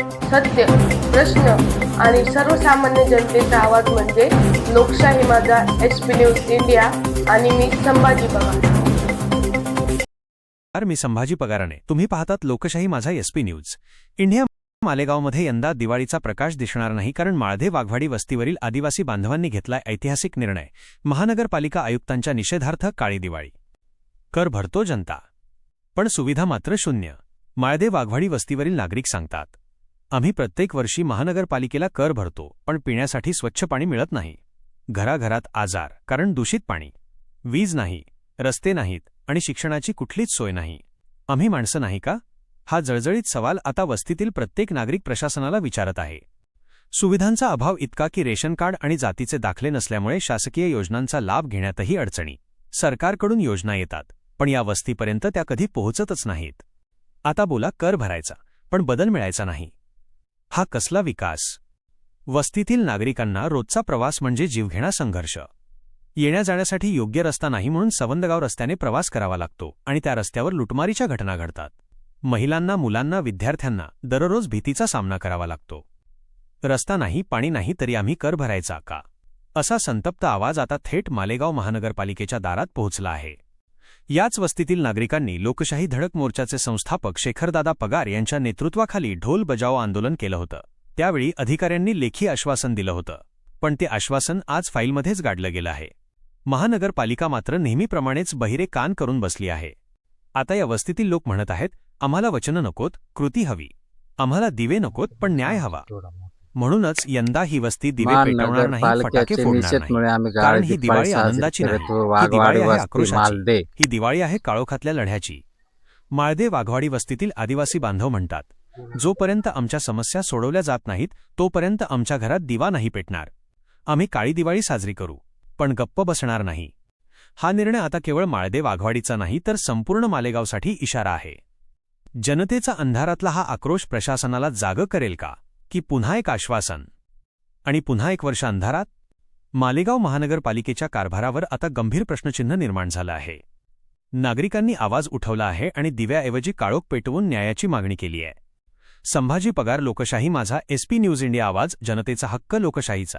सत्य प्रश्न आणि सर्वसामान्य जनतेचा आवाज म्हणजे लोकशाही माझा एस पी न्यूज इंडिया आणि मी संभाजी पवार. मी संभाजी पगाराने तुम्ही पाहतात लोकशाही माझा एसपी न्यूज इंडिया मालेगावमध्ये यंदा दिवाळीचा प्रकाश दिसणार नाही कारण माळधे वाघवाडी वस्तीवरील आदिवासी बांधवांनी घेतलाय ऐतिहासिक निर्णय. महानगरपालिका आयुक्तांच्या निषेधार्थ काळी दिवाळी. कर भरतो जनता. पण सुविधा मात्र शून्य. माळधे वाघवाडी वस्तीवरील नागरिक सांगतात. आम्ही प्रत्येक वर्षी महानगरपालिकेला कर भरतो पण पिण्यासाठी स्वच्छ पाणी मिळत नाही. घराघरात आजार कारण दूषित पाणी. वीज नाही रस्ते नाहीत आणि शिक्षणाची कुठलीच सोय नाही. आम्ही माणसं नाही का? हा जळजळीत सवाल आता वस्तीतील प्रत्येक नागरिक प्रशासनाला विचारत आहे. सुविधांचा अभाव इतका की रेशन कार्ड आणि जातीचे दाखले नसल्यामुळे शासकीय योजनांचा लाभ घेण्यातही अडचणी. सरकारकडून योजना येतात पण या वस्तीपर्यंत त्या कधी पोहोचतच नाहीत. आता बोला कर भरायचा पण बदल मिळायचा नाही. हा कसला विकास? वस्तीतील नागरिकांना रोजचा प्रवास म्हणजे जीवघेणा संघर्ष. येण्या जाण्यासाठी योग्य रस्ता नाही म्हणून सवंदगाव रस्त्याने प्रवास करावा लागतो आणि त्या रस्त्यावर लुटमारीच्या घटना घडतात. महिलांना मुलांना विद्यार्थ्यांना दररोज भीतीचा सामना करावा लागतो. रस्ता नाही पाणी नाही तरी आम्ही कर भरायचा का? असा संतप्त आवाज आता थेट मालेगाव महानगरपालिकेच्या दारात पोहोचला आहे. याच वस्तीतील नागरिकांनी लोकशाही धडक मोर्चाचे संस्थापक शेखरदादा पगार यांच्या नेतृत्वाखाली ढोल बजाव आंदोलन केलं होतं. त्यावेळी अधिकाऱ्यांनी लेखी आश्वासन दिलं होतं. पण ते आश्वासन आज फाईलमध्येच गाडलं गेलं आहे. महानगरपालिका मात्र नेहमीप्रमाणेच बहिरे कान करून बसली आहे. आता या वस्तीतील लोक म्हणत आहेत आम्हाला वचनं नकोत कृती हवी. आम्हाला दिवे नकोत पण न्याय हवा. म्हणूनच यंदा ही वस्ती दिवे पेटवणार नाही फटाके फोडणार नाही. कारण ही दिवाळी आनंदाची नाही. ही दिवाळी आहे आक्रोशाची. ही दिवाळी आहे काळोखातल्या लढ्याची. माळदे वाघवाडी वस्तीतील आदिवासी बांधव म्हणतात जोपर्यंत आमच्या समस्या सोडवल्या जात नाहीत तोपर्यंत आमच्या घरात दिवा नाही पेटणार. आम्ही काळी दिवाळी साजरी करू पण गप्प बसणार नाही. हा निर्णय आता केवळ माळदे वाघवाडीचा नाही तर संपूर्ण मालेगावसाठी इशारा आहे. जनतेचा अंधारातला हा आक्रोश प्रशासनाला जागं करेल का? की पुन्हा एक आश्वासन. आणि पुन्हा एक वर्ष अंधारात मालेगाव महानगरपालिकेच्या कारभारावर आता गंभीर प्रश्नचिन्ह निर्माण झालं आहे. नागरिकांनी आवाज उठवला आहे आणि दिव्याऐवजी काळोख पेटवून न्यायाची मागणी केली आहे. संभाजी पगार लोकशाही माझा एसपी न्यूज इंडिया आवाज जनतेचा हक्क लोकशाहीचा.